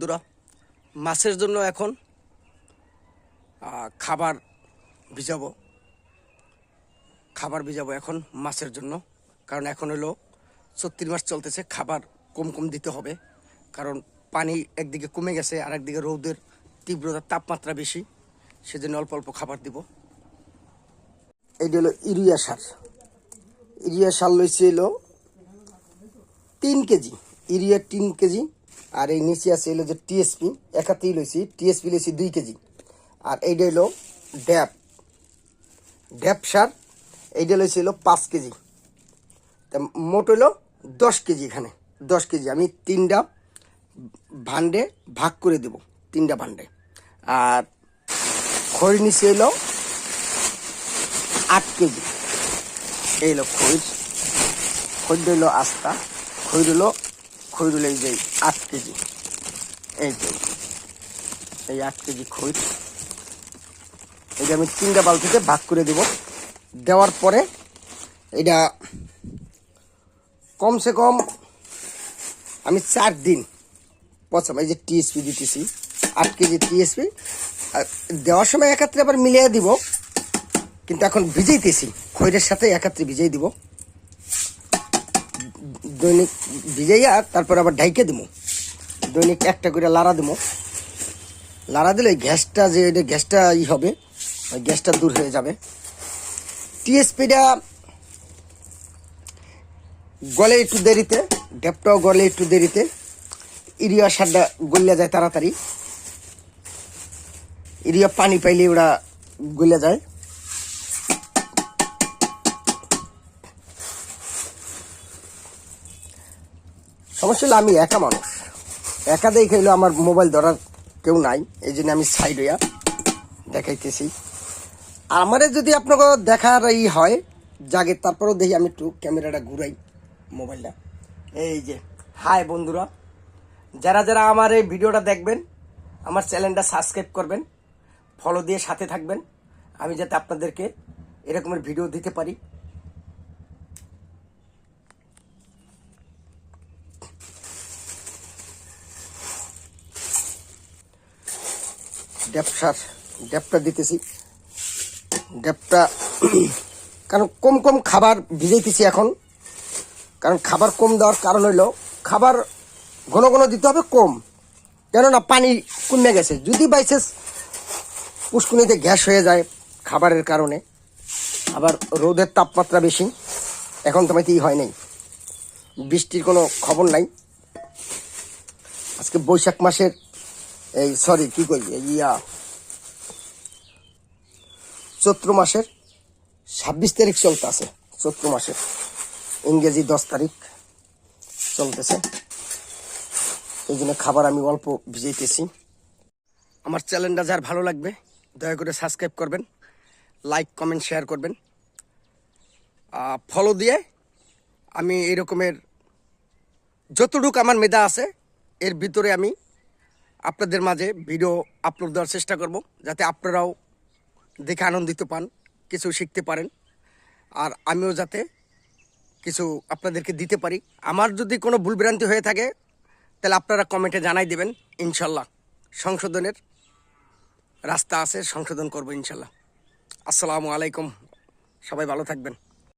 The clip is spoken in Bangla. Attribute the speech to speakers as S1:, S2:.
S1: বন্ধুরা, মাছের জন্য এখন খাবার ভিজাবো। খাবার ভিজাবো এখন মাছের জন্য, কারণ এখন হলো ছত্রিশ মাস চলতেছে, খাবার কম কম দিতে হবে, কারণ পানি একদিকে কমে গেছে আর একদিকে রৌদের তীব্রতার তাপমাত্রা বেশি, সেজন্য অল্প অল্প খাবার দিব। এইটা হলো ইউরিয়া সার। ইউরিয়া সার লইছে তিন কেজি, ইউরিয়া তিন কেজি আর এই নিচে আছে হলো যে টিএসপি একাতেই লইছি, টিএসপি লইছি দুই কেজি। আর এইটা হলো ড্যাপ ড্যাপ সার, এইটা লইছে হলো পাঁচ কেজি। তা মোট হলো দশ কেজি এখানে, দশ কেজি। আমি তিনটা ভান্ডে ভাগ করে দেব, তিনটা ভান্ডে। আর খড়ি নিচে হলো আট কেজি। এই হলো খৈর খৈর হলো আস্তা খৈর হলো খৈর হলো এই যে আট কেজি, এই যে, এই আট কেজি খৈর এটা আমি তিনটা বালতিতে ভাগ করে দেব। দেওয়ার পরে এটা কমসে কম আমি চার দিন প্রথম এই যে টিএসপি দিতেছি, আট কেজি টিএসপি দেওয়ার সময় একাত্রে আবার মিলিয়ে দিব, কিন্তু এখন ভিজাইতেছি, খৈরের সাথে একাত্রে ভিজাই দিব। দৈনিক ভিজাইয়া তারপর আবার ঢাইকে দিব দৈনিক একটা করে লাড়া দিব লাড়া দিলে গ্যাসটা যে এটা গ্যাসটা ই হবে, ওই গ্যাসটা দূর হয়ে যাবে। টিএসপিটা গলে একটু দেরিতে ডেপটাও গলে একটু দেরিতে। ইরিয়া সারটা গলিয়া যায় তাড়াতাড়ি। ইরিয়া পানি পাইলে ওরা গলে যায়। সমস্যা আমি একা মানুষ। একা দেখে হলো আমার মোবাইল ধরার কেউ নাই, এই জন্য আমি সাইড হইয়া দেখাইতেছি। আর আমারে যদি আপনাকে দেখার ই হয়, জাগে, তারপরেও দেখি আমি একটু ক্যামেরাটা ঘুরাই মোবাইলটা। এই যে হাই বন্ধুরা। যারা যারা আমার এই ভিডিওটা দেখবেন, আমার চ্যানেলটা সাবস্ক্রাইব করবেন ফলো দিয়ে সাথে থাকবেন, আমি যাতে আপনাদেরকে এরকমের ভিডিও দিতে পারি। ড্যাপসার ড্যাপটা দিতেছি। ড্যাপটা কারণ কম কম খাবার ভিজাইতেছি এখন। কারণ খাবার কম দেওয়ার কারণ হইল, খাবার ঘন ঘন দিতে হবে কম। কেননা পানি কমে গেছে। যদি বাইসেস পুষ্কুনিতে গ্যাস হয়ে যায় খাবারের কারণে, আবার রোদের তাপমাত্রা বেশি, এখন তো ই হয় নাই। বৃষ্টির কোনো খবর নাই। আজকে বৈশাখ মাসের এই সরি কি কই ইয়া। চৈত্র মাসের ছাব্বিশ তারিখ চলতেছে। চৈত্র মাসের ইংরেজি দশ তারিখ চলতেছে। এই জন্য খাবার আমি অল্প ভিজাইতেছি। আমার চ্যানেলটা যার ভালো লাগবে, দয়া করে সাবস্ক্রাইব করবেন, লাইক, কমেন্ট, শেয়ার করবেন। ফলো দিয়ে আমি এরকমের যতটুকু আমার মেধা আছে, এর ভিতরে আমি আপনাদের মাঝে ভিডিও আপলোড দেওয়ার চেষ্টা করব, যাতে আপনারাও দেখে আনন্দিত পান, কিছু শিখতে পারেন। আর আমিও যাতে কিছু আপনাদেরকে দিতে পারি। আমার যদি কোনো ভুলভ্রান্তি হয়ে থাকে, তাহলে আপনারা কমেন্টে জানাই দেবেন, ইনশাল্লাহ। সংশোধনের রাস্তা আছে, সংশোধন করব, ইনশাল্লাহ। আসসালামু আলাইকুম। সবাই ভালো থাকবেন।